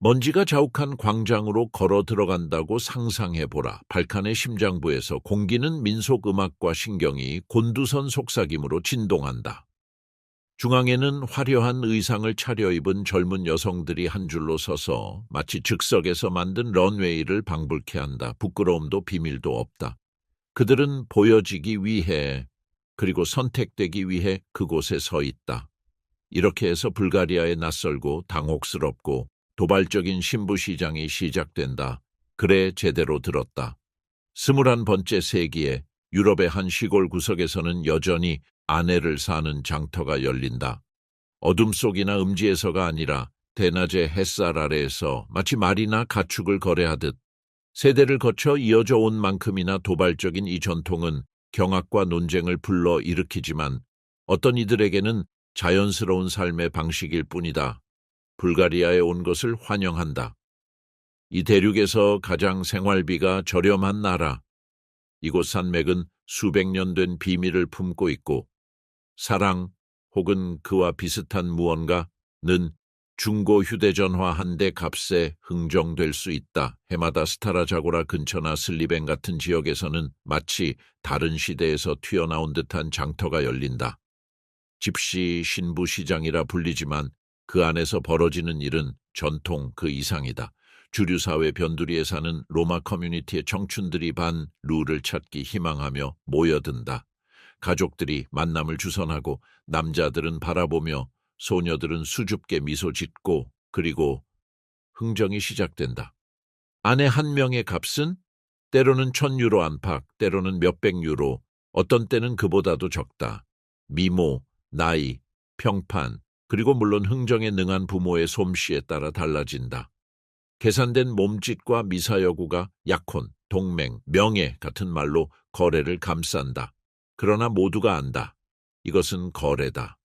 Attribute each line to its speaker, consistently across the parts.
Speaker 1: 먼지가 자욱한 광장으로 걸어 들어간다고 상상해보라. 발칸의 심장부에서 공기는 민속 음악과 신경이 곤두선 속삭임으로 진동한다. 중앙에는 화려한 의상을 차려입은 젊은 여성들이 한 줄로 서서 마치 즉석에서 만든 런웨이를 방불케 한다. 부끄러움도 비밀도 없다. 그들은 보여지기 위해 그리고 선택되기 위해 그곳에 서 있다. 이렇게 해서 불가리아에 낯설고 당혹스럽고 도발적인 신부 시장이 시작된다. 그래 제대로 들었다. 스물한 번째 세기에 유럽의 한 시골 구석에서는 여전히 아내를 사는 장터가 열린다. 어둠 속이나 음지에서가 아니라 대낮의 햇살 아래에서 마치 말이나 가축을 거래하듯 세대를 거쳐 이어져 온 만큼이나 도발적인 이 전통은 경악과 논쟁을 불러 일으키지만 어떤 이들에게는 자연스러운 삶의 방식일 뿐이다. 불가리아에 온 것을 환영한다. 이 대륙에서 가장 생활비가 저렴한 나라. 이곳 산맥은 수백 년 된 비밀을 품고 있고 사랑 혹은 그와 비슷한 무언가는 중고 휴대전화 한 대 값에 흥정될 수 있다. 해마다 스타라자고라 근처나 슬리벤 같은 지역에서는 마치 다른 시대에서 튀어나온 듯한 장터가 열린다. 집시 신부 시장이라 불리지만 그 안에서 벌어지는 일은 전통 그 이상이다. 주류 사회 변두리에 사는 로마 커뮤니티의 청춘들이 반 룰을 찾기 희망하며 모여든다. 가족들이 만남을 주선하고 남자들은 바라보며 소녀들은 수줍게 미소 짓고 그리고 흥정이 시작된다. 아내 한 명의 값은 때로는 천 유로 안팎, 때로는 몇백 유로, 어떤 때는 그보다도 적다. 미모, 나이, 평판, 그리고 물론 흥정에 능한 부모의 솜씨에 따라 달라진다. 계산된 몸짓과 미사여구가 약혼, 동맹, 명예 같은 말로 거래를 감싼다. 그러나 모두가 안다. 이것은 거래다.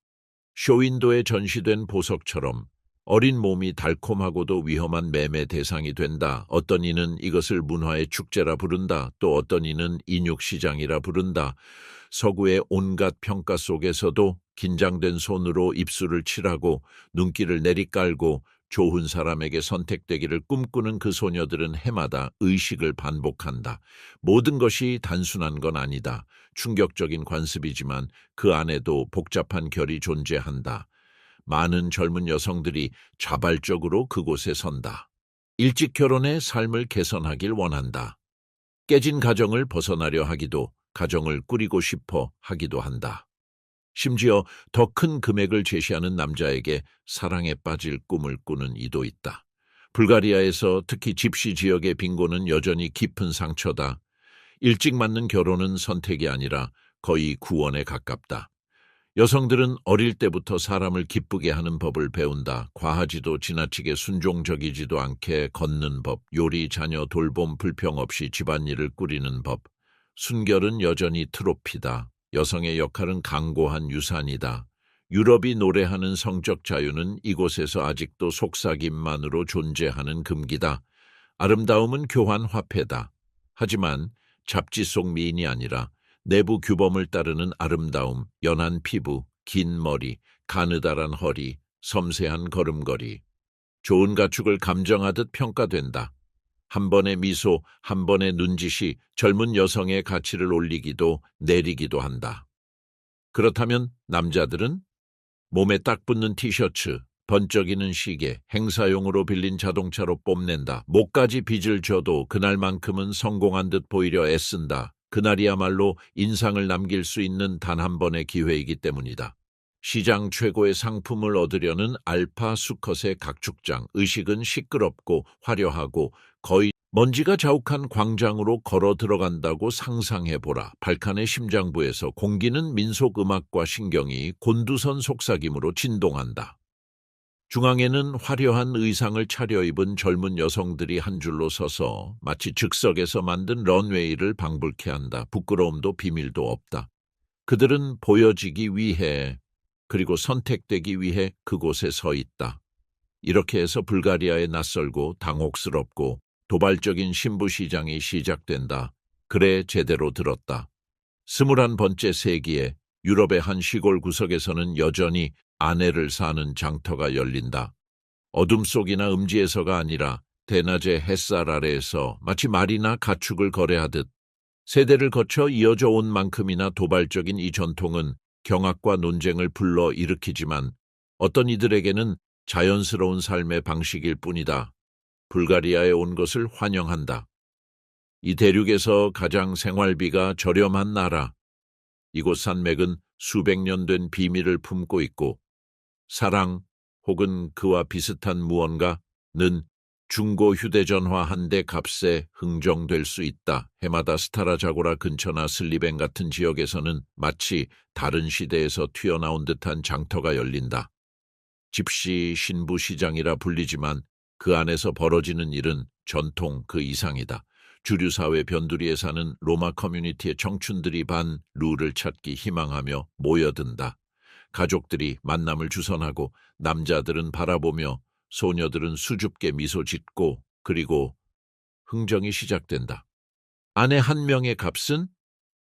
Speaker 1: 쇼윈도에 전시된 보석처럼 어린 몸이 달콤하고도 위험한 매매 대상이 된다. 어떤 이는 이것을 문화의 축제라 부른다. 또 어떤 이는 인육시장이라 부른다. 서구의 온갖 평가 속에서도 긴장된 손으로 입술을 칠하고 눈길을 내리깔고 좋은 사람에게 선택되기를 꿈꾸는 그 소녀들은 해마다 의식을 반복한다. 모든 것이 단순한 건 아니다. 충격적인 관습이지만 그 안에도 복잡한 결이 존재한다. 많은 젊은 여성들이 자발적으로 그곳에 선다. 일찍 결혼해 삶을 개선하길 원한다. 깨진 가정을 벗어나려 하기도, 가정을 꾸리고 싶어 하기도 한다. 심지어 더 큰 금액을 제시하는 남자에게 사랑에 빠질 꿈을 꾸는 이도 있다. 불가리아에서 특히 집시 지역의 빈곤은 여전히 깊은 상처다. 일찍 맞는 결혼은 선택이 아니라 거의 구원에 가깝다. 여성들은 어릴 때부터 사람을 기쁘게 하는 법을 배운다. 과하지도 지나치게 순종적이지도 않게 걷는 법, 요리, 자녀, 돌봄, 불평 없이 집안일을 꾸리는 법. 순결은 여전히 트로피다. 여성의 역할은 강고한 유산이다. 유럽이 노래하는 성적 자유는 이곳에서 아직도 속삭임만으로 존재하는 금기다. 아름다움은 교환 화폐다. 하지만 잡지 속 미인이 아니라 내부 규범을 따르는 아름다움, 연한 피부, 긴 머리, 가느다란 허리, 섬세한 걸음걸이. 좋은 가축을 감정하듯 평가된다. 한 번의 미소, 한 번의 눈짓이 젊은 여성의 가치를 올리기도 내리기도 한다. 그렇다면 남자들은 몸에 딱 붙는 티셔츠, 번쩍이는 시계, 행사용으로 빌린 자동차로 뽐낸다. 목까지 빚을 져도 그날만큼은 성공한 듯 보이려 애쓴다. 그날이야말로 인상을 남길 수 있는 단 한 번의 기회이기 때문이다. 시장 최고의 상품을 얻으려는 알파 수컷의 각축장, 의식은 시끄럽고 화려하고 거의 먼지가 자욱한 광장으로 걸어 들어간다고 상상해보라. 발칸의 심장부에서 공기는 민속 음악과 신경이 곤두선 속삭임으로 진동한다. 중앙에는 화려한 의상을 차려입은 젊은 여성들이 한 줄로 서서 마치 즉석에서 만든 런웨이를 방불케 한다. 부끄러움도 비밀도 없다. 그들은 보여지기 위해 그리고 선택되기 위해 그곳에 서 있다. 이렇게 해서 불가리아에 낯설고 당혹스럽고 도발적인 신부시장이 시작된다. 그래 제대로 들었다. 스물한 번째 세기에 유럽의 한 시골 구석에서는 여전히 아내를 사는 장터가 열린다. 어둠 속이나 음지에서가 아니라 대낮의 햇살 아래에서 마치 말이나 가축을 거래하듯 세대를 거쳐 이어져 온 만큼이나 도발적인 이 전통은 경악과 논쟁을 불러 일으키지만 어떤 이들에게는 자연스러운 삶의 방식일 뿐이다. 불가리아에 온 것을 환영한다. 이 대륙에서 가장 생활비가 저렴한 나라. 이곳 산맥은 수백 년 된 비밀을 품고 있고 사랑 혹은 그와 비슷한 무언가는 중고 휴대전화 한 대 값에 흥정될 수 있다. 해마다 스타라자고라 근처나 슬리벤 같은 지역에서는 마치 다른 시대에서 튀어나온 듯한 장터가 열린다. 집시 신부 시장이라 불리지만 그 안에서 벌어지는 일은 전통 그 이상이다. 주류 사회 변두리에 사는 로마 커뮤니티의 청춘들이 반 룰을 찾기 희망하며 모여든다. 가족들이 만남을 주선하고 남자들은 바라보며 소녀들은 수줍게 미소 짓고 그리고 흥정이 시작된다. 아내 한 명의 값은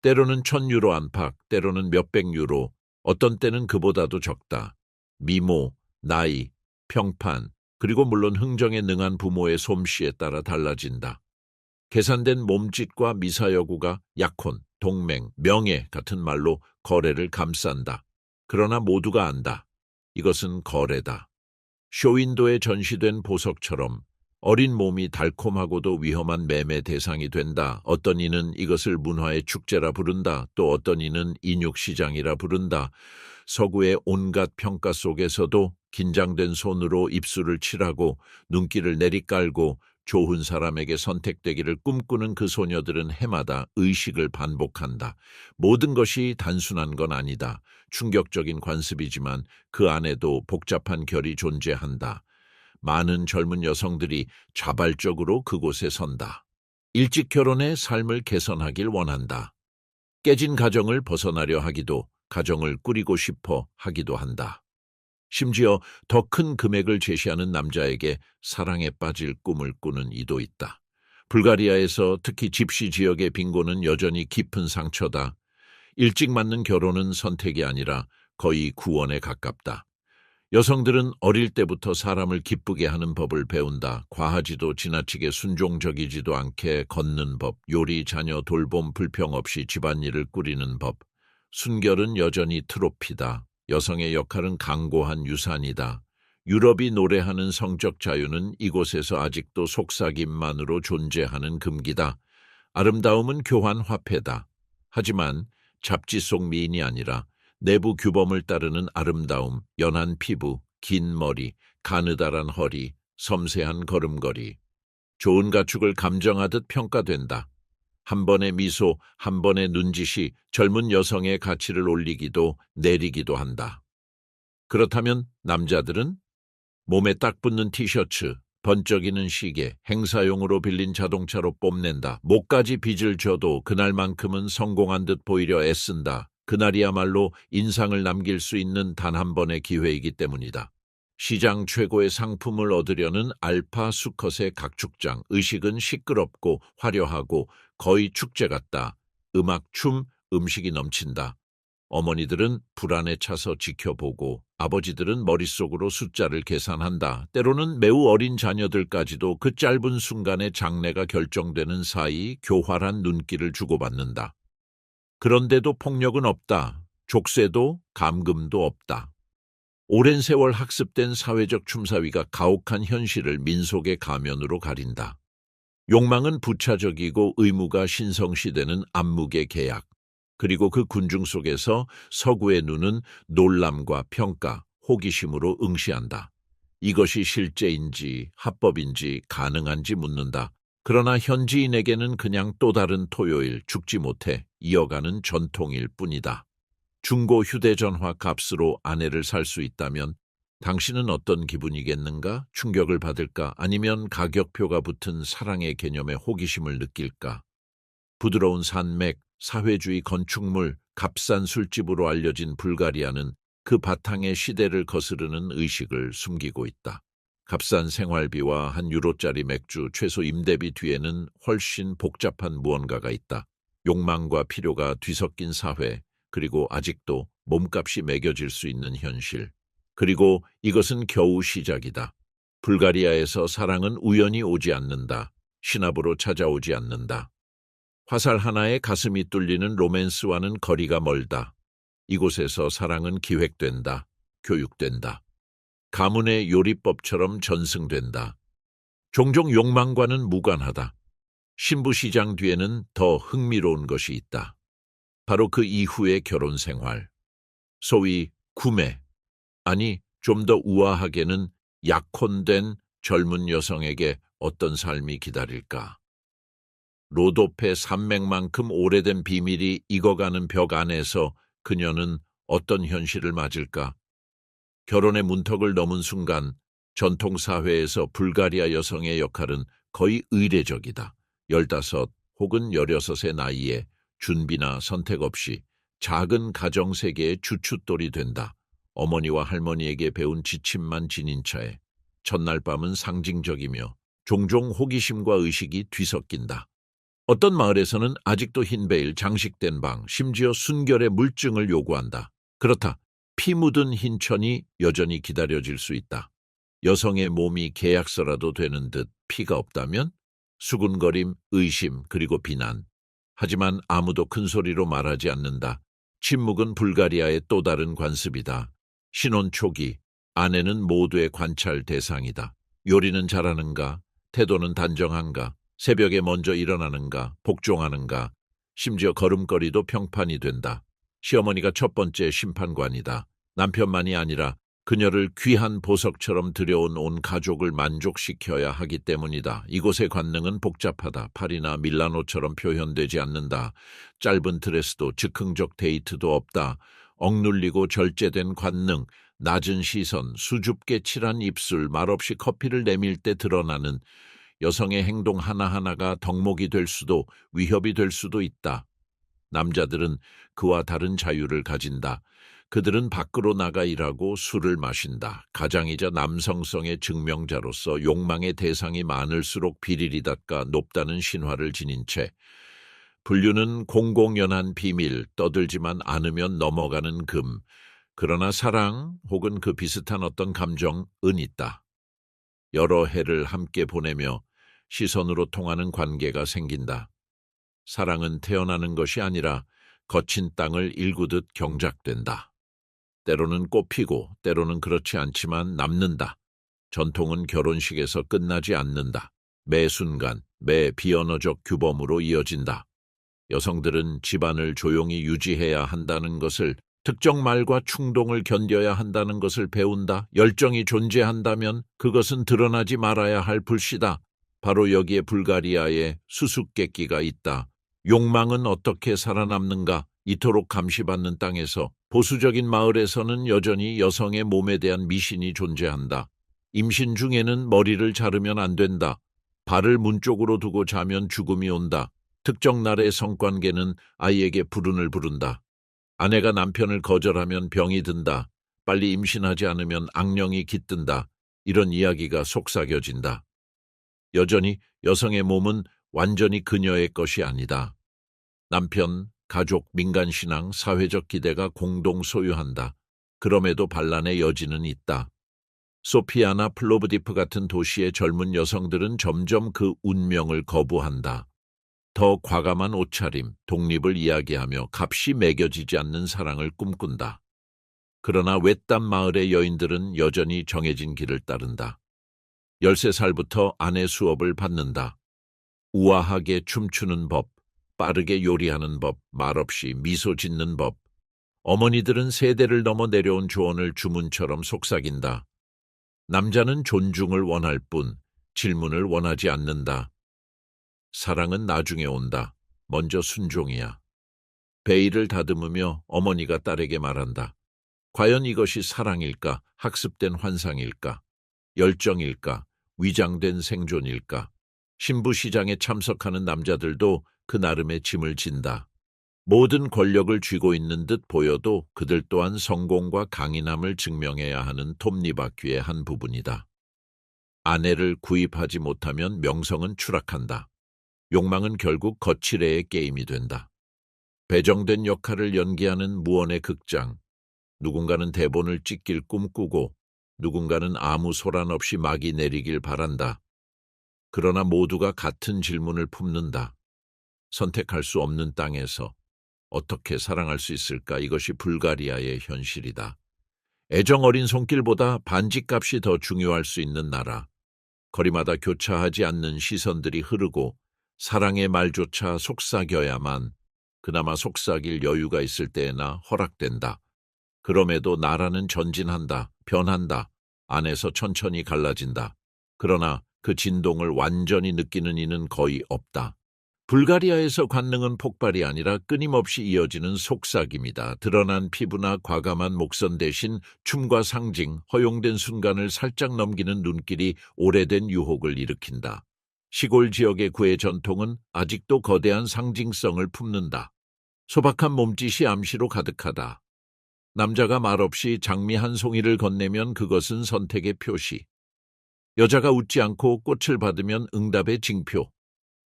Speaker 1: 때로는 천 유로 안팎, 때로는 몇백 유로, 어떤 때는 그보다도 적다. 미모, 나이, 평판, 그리고 물론 흥정에 능한 부모의 솜씨에 따라 달라진다. 계산된 몸짓과 미사여구가 약혼, 동맹, 명예 같은 말로 거래를 감싼다. 그러나 모두가 안다. 이것은 거래다. 쇼윈도에 전시된 보석처럼 어린 몸이 달콤하고도 위험한 매매 대상이 된다. 어떤 이는 이것을 문화의 축제라 부른다. 또 어떤 이는 인육시장이라 부른다. 서구의 온갖 평가 속에서도 긴장된 손으로 입술을 칠하고 눈길을 내리깔고 좋은 사람에게 선택되기를 꿈꾸는 그 소녀들은 해마다 의식을 반복한다. 모든 것이 단순한 건 아니다. 충격적인 관습이지만 그 안에도 복잡한 결이 존재한다. 많은 젊은 여성들이 자발적으로 그곳에 선다. 일찍 결혼해 삶을 개선하길 원한다. 깨진 가정을 벗어나려 하기도, 가정을 꾸리고 싶어 하기도 한다. 심지어 더 큰 금액을 제시하는 남자에게 사랑에 빠질 꿈을 꾸는 이도 있다. 불가리아에서 특히 집시 지역의 빈곤은 여전히 깊은 상처다. 일찍 맞는 결혼은 선택이 아니라 거의 구원에 가깝다. 여성들은 어릴 때부터 사람을 기쁘게 하는 법을 배운다. 과하지도 지나치게 순종적이지도 않게 걷는 법, 요리, 자녀, 돌봄, 불평 없이 집안일을 꾸리는 법. 순결은 여전히 트로피다. 여성의 역할은 강고한 유산이다. 유럽이 노래하는 성적 자유는 이곳에서 아직도 속삭임만으로 존재하는 금기다. 아름다움은 교환 화폐다. 하지만 잡지 속 미인이 아니라 내부 규범을 따르는 아름다움, 연한 피부, 긴 머리, 가느다란 허리, 섬세한 걸음걸이. 좋은 가축을 감정하듯 평가된다. 한 번의 미소, 한 번의 눈짓이 젊은 여성의 가치를 올리기도 내리기도 한다. 그렇다면 남자들은 몸에 딱 붙는 티셔츠, 번쩍이는 시계, 행사용으로 빌린 자동차로 뽐낸다. 목까지 빚을 져도 그날만큼은 성공한 듯 보이려 애쓴다. 그날이야말로 인상을 남길 수 있는 단 한 번의 기회이기 때문이다. 시장 최고의 상품을 얻으려는 알파 수컷의 각축장, 의식은 시끄럽고 화려하고 거의 축제 같다. 음악, 춤, 음식이 넘친다. 어머니들은 불안에 차서 지켜보고 아버지들은 머릿속으로 숫자를 계산한다. 때로는 매우 어린 자녀들까지도 그 짧은 순간에 장래가 결정되는 사이 교활한 눈길을 주고받는다. 그런데도 폭력은 없다. 족쇄도 감금도 없다. 오랜 세월 학습된 사회적 춤사위가 가혹한 현실을 민속의 가면으로 가린다. 욕망은 부차적이고 의무가 신성시되는 암묵의 계약. 그리고 그 군중 속에서 서구의 눈은 놀람과 평가, 호기심으로 응시한다. 이것이 실제인지 합법인지 가능한지 묻는다. 그러나 현지인에게는 그냥 또 다른 토요일 죽지 못해 이어가는 전통일 뿐이다. 중고 휴대전화 값으로 아내를 살 수 있다면 당신은 어떤 기분이겠는가? 충격을 받을까? 아니면 가격표가 붙은 사랑의 개념에 호기심을 느낄까? 부드러운 산맥, 사회주의 건축물, 값싼 술집으로 알려진 불가리아는 그 바탕에 시대를 거스르는 의식을 숨기고 있다. 값싼 생활비와 한 유로짜리 맥주, 최소 임대비 뒤에는 훨씬 복잡한 무언가가 있다. 욕망과 필요가 뒤섞인 사회, 그리고 아직도 몸값이 매겨질 수 있는 현실. 그리고 이것은 겨우 시작이다. 불가리아에서 사랑은 우연히 오지 않는다. 신압으로 찾아오지 않는다. 화살 하나에 가슴이 뚫리는 로맨스와는 거리가 멀다. 이곳에서 사랑은 기획된다. 교육된다. 가문의 요리법처럼 전승된다. 종종 욕망과는 무관하다. 신부시장 뒤에는 더 흥미로운 것이 있다. 바로 그 이후의 결혼 생활. 소위 구매. 아니, 좀 더 우아하게는 약혼된 젊은 여성에게 어떤 삶이 기다릴까. 로도페 산맥만큼 오래된 비밀이 익어가는 벽 안에서 그녀는 어떤 현실을 맞을까? 결혼의 문턱을 넘은 순간 전통사회에서 불가리아 여성의 역할은 거의 의례적이다. 열다섯 혹은 열여섯의 나이에 준비나 선택 없이 작은 가정세계의 주춧돌이 된다. 어머니와 할머니에게 배운 지침만 지닌 차에 첫날 밤은 상징적이며 종종 호기심과 의식이 뒤섞인다. 어떤 마을에서는 아직도 흰 베일, 장식된 방, 심지어 순결의 물증을 요구한다. 그렇다. 피 묻은 흰 천이 여전히 기다려질 수 있다. 여성의 몸이 계약서라도 되는 듯 피가 없다면 수군거림, 의심, 그리고 비난. 하지만 아무도 큰 소리로 말하지 않는다. 침묵은 불가리아의 또 다른 관습이다. 신혼 초기, 아내는 모두의 관찰 대상이다. 요리는 잘하는가? 태도는 단정한가? 새벽에 먼저 일어나는가? 복종하는가? 심지어 걸음걸이도 평판이 된다. 시어머니가 첫 번째 심판관이다. 남편만이 아니라 그녀를 귀한 보석처럼 들여온 온 가족을 만족시켜야 하기 때문이다. 이곳의 관능은 복잡하다. 파리나 밀라노처럼 표현되지 않는다. 짧은 드레스도 즉흥적 데이트도 없다. 억눌리고 절제된 관능, 낮은 시선, 수줍게 칠한 입술, 말없이 커피를 내밀 때 드러나는 여성의 행동 하나하나가 덕목이 될 수도 위협이 될 수도 있다. 남자들은 그와 다른 자유를 가진다. 그들은 밖으로 나가 일하고 술을 마신다. 가장이자 남성성의 증명자로서 욕망의 대상이 많을수록 닦아 높다는 신화를 지닌 채 분류는 공공연한 비밀, 떠들지만 않으면 넘어가는 금. 그러나 사랑 혹은 그 비슷한 어떤 감정 은 있다. 여러 해를 함께 보내며 시선으로 통하는 관계가 생긴다. 사랑은 태어나는 것이 아니라 거친 땅을 일구듯 경작된다. 때로는 꽃피고 때로는 그렇지 않지만 남는다. 전통은 결혼식에서 끝나지 않는다. 매 순간, 매 비언어적 규범으로 이어진다. 여성들은 집안을 조용히 유지해야 한다는 것을 특정 말과 충동을 견뎌야 한다는 것을 배운다. 열정이 존재한다면 그것은 드러나지 말아야 할 불씨다. 바로 여기에 불가리아의 수수께끼가 있다. 욕망은 어떻게 살아남는가? 이토록 감시받는 땅에서 보수적인 마을에서는 여전히 여성의 몸에 대한 미신이 존재한다. 임신 중에는 머리를 자르면 안 된다. 발을 문 쪽으로 두고 자면 죽음이 온다. 특정 날의 성관계는 아이에게 불운을 부른다. 아내가 남편을 거절하면 병이 든다. 빨리 임신하지 않으면 악령이 깃든다. 이런 이야기가 속삭여진다. 여전히 여성의 몸은 완전히 그녀의 것이 아니다. 남편, 가족, 민간신앙, 사회적 기대가 공동 소유한다. 그럼에도 반란의 여지는 있다. 소피아나 플로브디프 같은 도시의 젊은 여성들은 점점 그 운명을 거부한다. 더 과감한 옷차림, 독립을 이야기하며 값이 매겨지지 않는 사랑을 꿈꾼다. 그러나 외딴 마을의 여인들은 여전히 정해진 길을 따른다. 13살부터 아내 수업을 받는다. 우아하게 춤추는 법, 빠르게 요리하는 법, 말없이 미소 짓는 법. 어머니들은 세대를 넘어 내려온 조언을 주문처럼 속삭인다. 남자는 존중을 원할 뿐 질문을 원하지 않는다. 사랑은 나중에 온다. 먼저 순종이야. 베일을 다듬으며 어머니가 딸에게 말한다. 과연 이것이 사랑일까? 학습된 환상일까? 열정일까? 위장된 생존일까? 신부 시장에 참석하는 남자들도 그 나름의 짐을 진다. 모든 권력을 쥐고 있는 듯 보여도 그들 또한 성공과 강인함을 증명해야 하는 톱니바퀴의 한 부분이다. 아내를 구입하지 못하면 명성은 추락한다. 욕망은 결국 거칠애의 게임이 된다. 배정된 역할을 연기하는 무언의 극장. 누군가는 대본을 찢길 꿈꾸고 누군가는 아무 소란 없이 막이 내리길 바란다. 그러나 모두가 같은 질문을 품는다. 선택할 수 없는 땅에서 어떻게 사랑할 수 있을까? 이것이 불가리아의 현실이다. 애정 어린 손길보다 반지값이 더 중요할 수 있는 나라. 거리마다 교차하지 않는 시선들이 흐르고 사랑의 말조차 속삭여야만 그나마 속삭일 여유가 있을 때에나 허락된다. 그럼에도 나라는 전진한다, 변한다, 안에서 천천히 갈라진다. 그러나 그 진동을 완전히 느끼는 이는 거의 없다. 불가리아에서 관능은 폭발이 아니라 끊임없이 이어지는 속삭임이다. 드러난 피부나 과감한 목선 대신 춤과 상징, 허용된 순간을 살짝 넘기는 눈길이 오래된 유혹을 일으킨다. 시골 지역의 구의 전통은 아직도 거대한 상징성을 품는다. 소박한 몸짓이 암시로 가득하다. 남자가 말없이 장미 한 송이를 건네면 그것은 선택의 표시. 여자가 웃지 않고 꽃을 받으면 응답의 징표.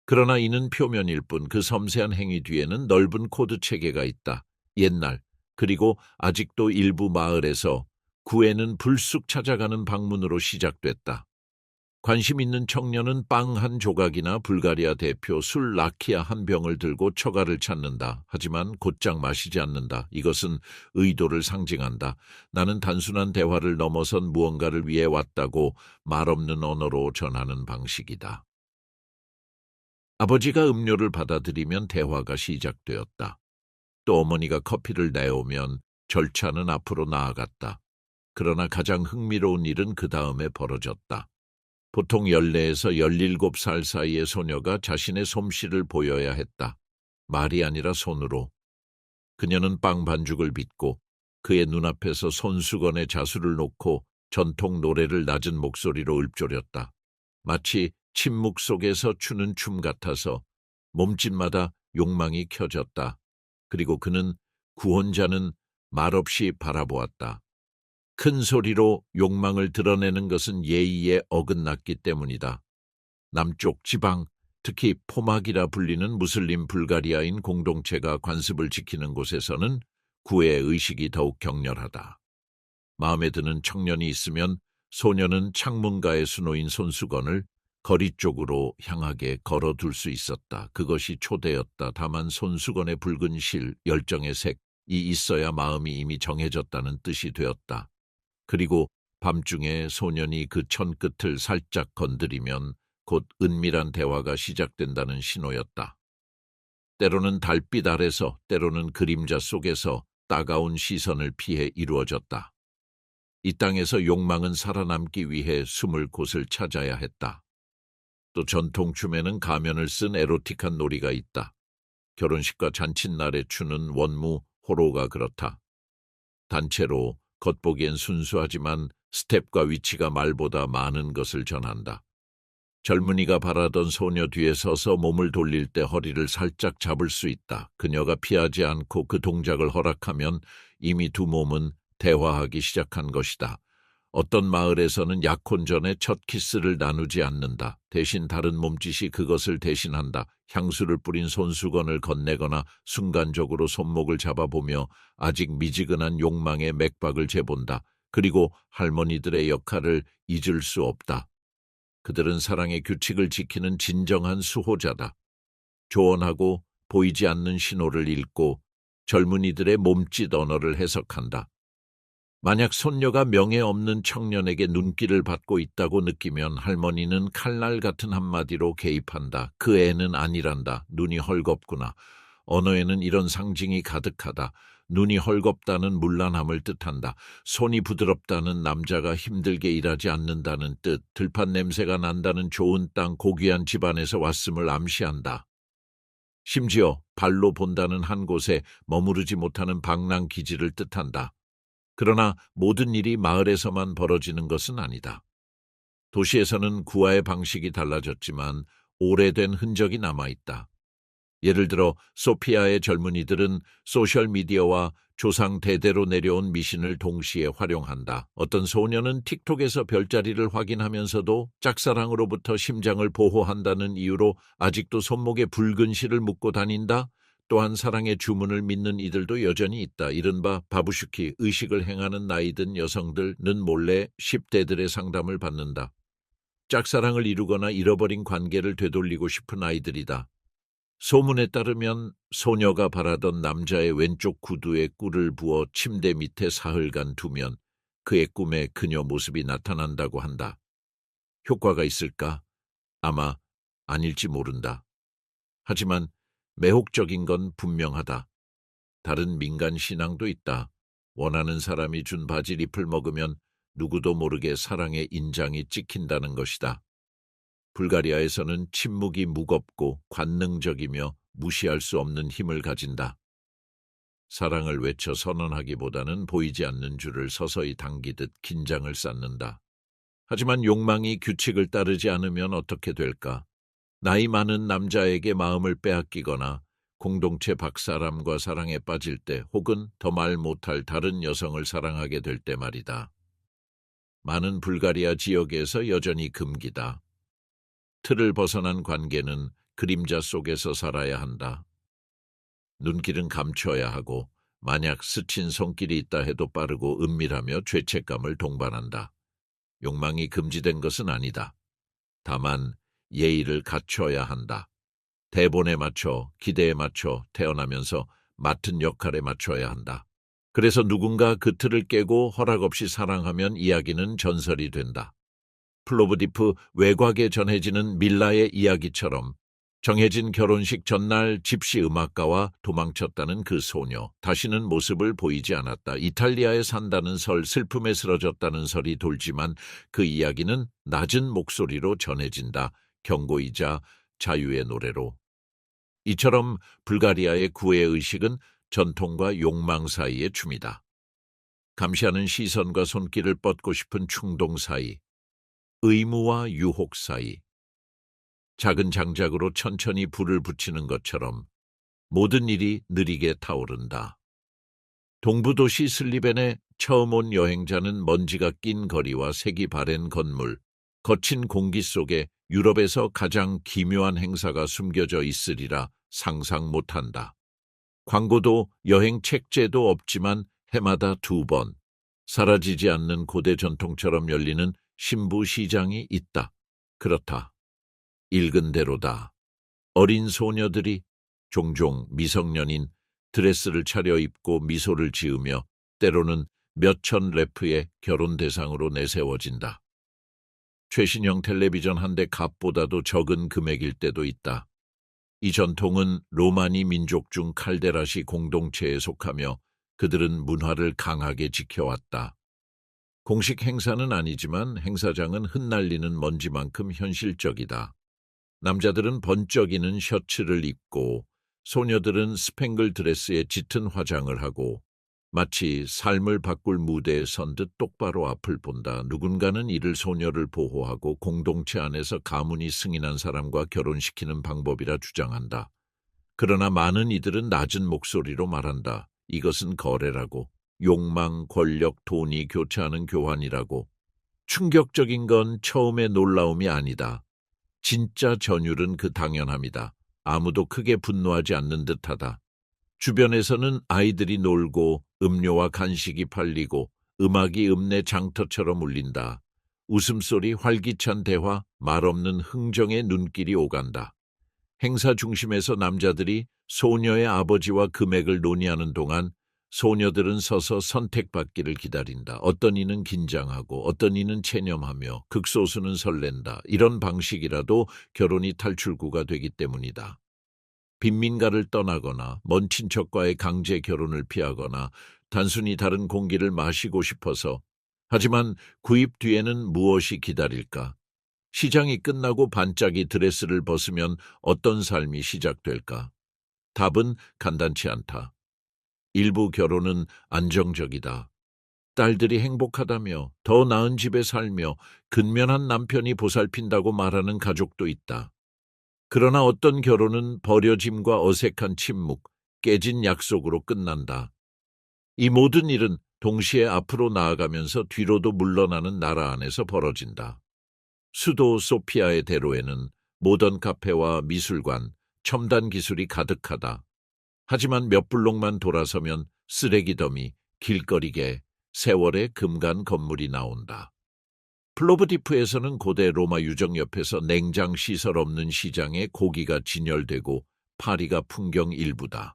Speaker 1: 그러나 이는 표면일 뿐 그 섬세한 행위 뒤에는 넓은 코드 체계가 있다. 옛날, 그리고 아직도 일부 마을에서 구애는 불쑥 찾아가는 방문으로 시작됐다. 관심 있는 청년은 빵 한 조각이나 불가리아 대표 술 라키아 한 병을 들고 처가를 찾는다. 하지만 곧장 마시지 않는다. 이것은 의도를 상징한다. 나는 단순한 대화를 넘어선 무언가를 위해 왔다고 말없는 언어로 전하는 방식이다. 아버지가 음료를 받아들이면 대화가 시작되었다. 또 어머니가 커피를 내오면 절차는 앞으로 나아갔다. 그러나 가장 흥미로운 일은 그 다음에 벌어졌다. 보통 14에서 17살 사이의 소녀가 자신의 솜씨를 보여야 했다. 말이 아니라 손으로. 그녀는 빵 반죽을 빚고 그의 눈앞에서 손수건에 자수를 놓고 전통 노래를 낮은 목소리로 읊조렸다. 마치 침묵 속에서 추는 춤 같아서 몸짓마다 욕망이 켜졌다. 그리고 그는 구원자는 말없이 바라보았다. 큰 소리로 욕망을 드러내는 것은 예의에 어긋났기 때문이다. 남쪽 지방, 특히 포막이라 불리는 무슬림 불가리아인 공동체가 관습을 지키는 곳에서는 구의 의식이 더욱 격렬하다. 마음에 드는 청년이 있으면 소녀는 창문가에 수놓인 손수건을 거리 쪽으로 향하게 걸어둘 수 있었다. 그것이 초대였다. 다만 손수건의 붉은 실, 열정의 색이 있어야 마음이 이미 정해졌다는 뜻이 되었다. 그리고 밤중에 소년이 그 천 끝을 살짝 건드리면 곧 은밀한 대화가 시작된다는 신호였다. 때로는 달빛 아래서, 때로는 그림자 속에서 따가운 시선을 피해 이루어졌다. 이 땅에서 욕망은 살아남기 위해 숨을 곳을 찾아야 했다. 또 전통 춤에는 가면을 쓴 에로틱한 놀이가 있다. 결혼식과 잔칫날에 추는 원무, 호로가 그렇다. 단체로 겉보기엔 순수하지만 스텝과 위치가 말보다 많은 것을 전한다. 젊은이가 바라던 소녀 뒤에 서서 몸을 돌릴 때 허리를 살짝 잡을 수 있다. 그녀가 피하지 않고 그 동작을 허락하면 이미 두 몸은 대화하기 시작한 것이다. 어떤 마을에서는 약혼 전에 첫 키스를 나누지 않는다. 대신 다른 몸짓이 그것을 대신한다. 향수를 뿌린 손수건을 건네거나 순간적으로 손목을 잡아보며 아직 미지근한 욕망의 맥박을 재본다. 그리고 할머니들의 역할을 잊을 수 없다. 그들은 사랑의 규칙을 지키는 진정한 수호자다. 조언하고 보이지 않는 신호를 읽고 젊은이들의 몸짓 언어를 해석한다. 만약 손녀가 명예 없는 청년에게 눈길을 받고 있다고 느끼면 할머니는 칼날 같은 한마디로 개입한다. 그 애는 아니란다. 눈이 헐겁구나. 언어에는 이런 상징이 가득하다. 눈이 헐겁다는 물란함을 뜻한다. 손이 부드럽다는 남자가 힘들게 일하지 않는다는 뜻. 들판 냄새가 난다는 좋은 땅 고귀한 집안에서 왔음을 암시한다. 심지어 발로 본다는 한 곳에 머무르지 못하는 방랑 기지를 뜻한다. 그러나 모든 일이 마을에서만 벌어지는 것은 아니다. 도시에서는 구화의 방식이 달라졌지만 오래된 흔적이 남아있다. 예를 들어 소피아의 젊은이들은 소셜미디어와 조상 대대로 내려온 미신을 동시에 활용한다. 어떤 소녀는 틱톡에서 별자리를 확인하면서도 짝사랑으로부터 심장을 보호한다는 이유로 아직도 손목에 붉은 실을 묶고 다닌다. 또한 사랑의 주문을 믿는 이들도 여전히 있다. 이른바 바부슈키 의식을 행하는 나이든 여성들은 몰래 10대들의 상담을 받는다. 짝사랑을 이루거나 잃어버린 관계를 되돌리고 싶은 아이들이다. 소문에 따르면 소녀가 바라던 남자의 왼쪽 구두에 꿀을 부어 침대 밑에 사흘간 두면 그의 꿈에 그녀 모습이 나타난다고 한다. 효과가 있을까? 아마 아닐지 모른다. 하지만 매혹적인 건 분명하다. 다른 민간 신앙도 있다. 원하는 사람이 준 바지잎을 먹으면 누구도 모르게 사랑의 인장이 찍힌다는 것이다. 불가리아에서는 침묵이 무겁고 관능적이며 무시할 수 없는 힘을 가진다. 사랑을 외쳐 선언하기보다는 보이지 않는 줄을 서서히 당기듯 긴장을 쌓는다. 하지만 욕망이 규칙을 따르지 않으면 어떻게 될까? 나이 많은 남자에게 마음을 빼앗기거나 공동체 박사람과 사랑에 빠질 때 혹은 더 말 못할 다른 여성을 사랑하게 될 때 말이다. 많은 불가리아 지역에서 여전히 금기다. 틀을 벗어난 관계는 그림자 속에서 살아야 한다. 눈길은 감춰야 하고 만약 스친 손길이 있다 해도 빠르고 은밀하며 죄책감을 동반한다. 욕망이 금지된 것은 아니다. 다만 예의를 갖춰야 한다. 대본에 맞춰, 기대에 맞춰 태어나면서 맡은 역할에 맞춰야 한다. 그래서 누군가 그 틀을 깨고 허락 없이 사랑하면 이야기는 전설이 된다. 플로브디프 외곽에 전해지는 밀라의 이야기처럼 정해진 결혼식 전날 집시 음악가와 도망쳤다는 그 소녀. 다시는 모습을 보이지 않았다. 이탈리아에 산다는 설, 슬픔에 쓰러졌다는 설이 돌지만 그 이야기는 낮은 목소리로 전해진다. 경고이자 자유의 노래로. 이처럼 불가리아의 구애 의식은 전통과 욕망 사이의 춤이다. 감시하는 시선과 손길을 뻗고 싶은 충동 사이, 의무와 유혹 사이, 작은 장작으로 천천히 불을 붙이는 것처럼 모든 일이 느리게 타오른다. 동부도시 슬리벤에 처음 온 여행자는 먼지가 낀 거리와 색이 바랜 건물, 거친 공기 속에 유럽에서 가장 기묘한 행사가 숨겨져 있으리라 상상 못한다. 광고도 여행 책제도 없지만 해마다 두 번, 사라지지 않는 고대 전통처럼 열리는 신부 시장이 있다. 그렇다. 읽은 대로다. 어린 소녀들이 종종 미성년인 드레스를 차려입고 미소를 지으며 때로는 몇천 래프의 결혼 대상으로 내세워진다. 최신형 텔레비전 한 대 값보다도 적은 금액일 때도 있다. 이 전통은 로마니 민족 중 칼데라시 공동체에 속하며 그들은 문화를 강하게 지켜왔다. 공식 행사는 아니지만 행사장은 흩날리는 먼지만큼 현실적이다. 남자들은 번쩍이는 셔츠를 입고 소녀들은 스팽글 드레스에 짙은 화장을 하고 마치 삶을 바꿀 무대에 선 듯 똑바로 앞을 본다. 누군가는 이를 소녀를 보호하고 공동체 안에서 가문이 승인한 사람과 결혼시키는 방법이라 주장한다. 그러나 많은 이들은 낮은 목소리로 말한다. 이것은 거래라고. 욕망, 권력, 돈이 교차하는 교환이라고. 충격적인 건 처음의 놀라움이 아니다. 진짜 전율은 그 당연함이다. 아무도 크게 분노하지 않는 듯하다. 주변에서는 아이들이 놀고 음료와 간식이 팔리고 음악이 읍내 장터처럼 울린다. 웃음소리, 활기찬 대화, 말없는 흥정의 눈길이 오간다. 행사 중심에서 남자들이 소녀의 아버지와 금액을 논의하는 동안 소녀들은 서서 선택받기를 기다린다. 어떤 이는 긴장하고 어떤 이는 체념하며 극소수는 설렌다. 이런 방식이라도 결혼이 탈출구가 되기 때문이다. 빈민가를 떠나거나 먼 친척과의 강제 결혼을 피하거나 단순히 다른 공기를 마시고 싶어서 하지만 구입 뒤에는 무엇이 기다릴까? 시장이 끝나고 반짝이 드레스를 벗으면 어떤 삶이 시작될까? 답은 간단치 않다. 일부 결혼은 안정적이다. 딸들이 행복하다며 더 나은 집에 살며 근면한 남편이 보살핀다고 말하는 가족도 있다. 그러나 어떤 결혼은 버려짐과 어색한 침묵, 깨진 약속으로 끝난다. 이 모든 일은 동시에 앞으로 나아가면서 뒤로도 물러나는 나라 안에서 벌어진다. 수도 소피아의 대로에는 모던 카페와 미술관, 첨단 기술이 가득하다. 하지만 몇 블록만 돌아서면 쓰레기 더미, 길거리개, 세월의 금간 건물이 나온다. 플로브디프에서는 고대 로마 유적 옆에서 냉장 시설 없는 시장에 고기가 진열되고 파리가 풍경 일부다.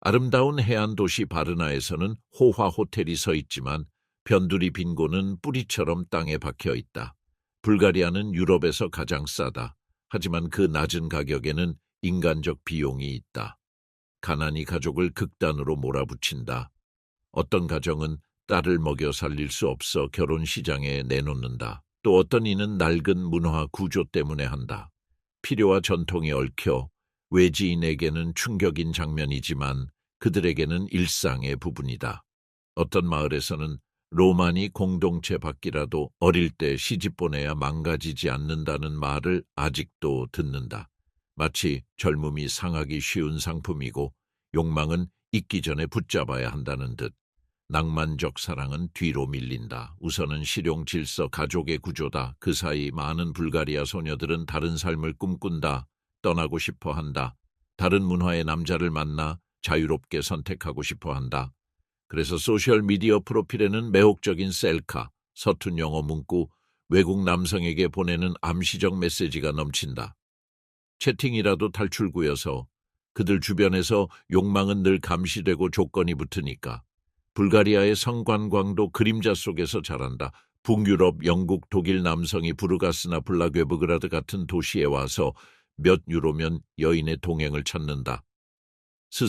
Speaker 1: 아름다운 해안 도시 바르나에서는 호화 호텔이 서 있지만 변두리 빈고는 뿌리처럼 땅에 박혀 있다. 불가리아는 유럽에서 가장 싸다. 하지만 그 낮은 가격에는 인간적 비용이 있다. 가난이 가족을 극단으로 몰아붙인다. 어떤 가정은 딸을 먹여 살릴 수 없어 결혼 시장에 내놓는다. 또 어떤 이는 낡은 문화 구조 때문에 한다. 필요와 전통이 얽혀 외지인에게는 충격인 장면이지만 그들에게는 일상의 부분이다. 어떤 마을에서는 로마니 공동체 밖이라도 어릴 때 시집 보내야 망가지지 않는다는 말을 아직도 듣는다. 마치 젊음이 상하기 쉬운 상품이고 욕망은 있기 전에 붙잡아야 한다는 듯. 낭만적 사랑은 뒤로 밀린다. 우선은 실용 질서 가족의 구조다. 그 사이 많은 불가리아 소녀들은 다른 삶을 꿈꾼다. 떠나고 싶어 한다. 다른 문화의 남자를 만나 자유롭게 선택하고 싶어 한다. 그래서 소셜미디어 프로필에는 매혹적인 셀카, 서툰 영어 문구, 외국 남성에게 보내는 암시적 메시지가 넘친다. 채팅이라도 탈출구여서 그들 주변에서 욕망은 늘 감시되고 조건이 붙으니까. 불가리아의 성관광도 그림자 속에서 자란다. 북유럽, 영국, 독일 남성이 부르가스나 블라괴브그라드 같은 도시에 와서 몇 유로면 여인의 동행을 찾는다. 스스로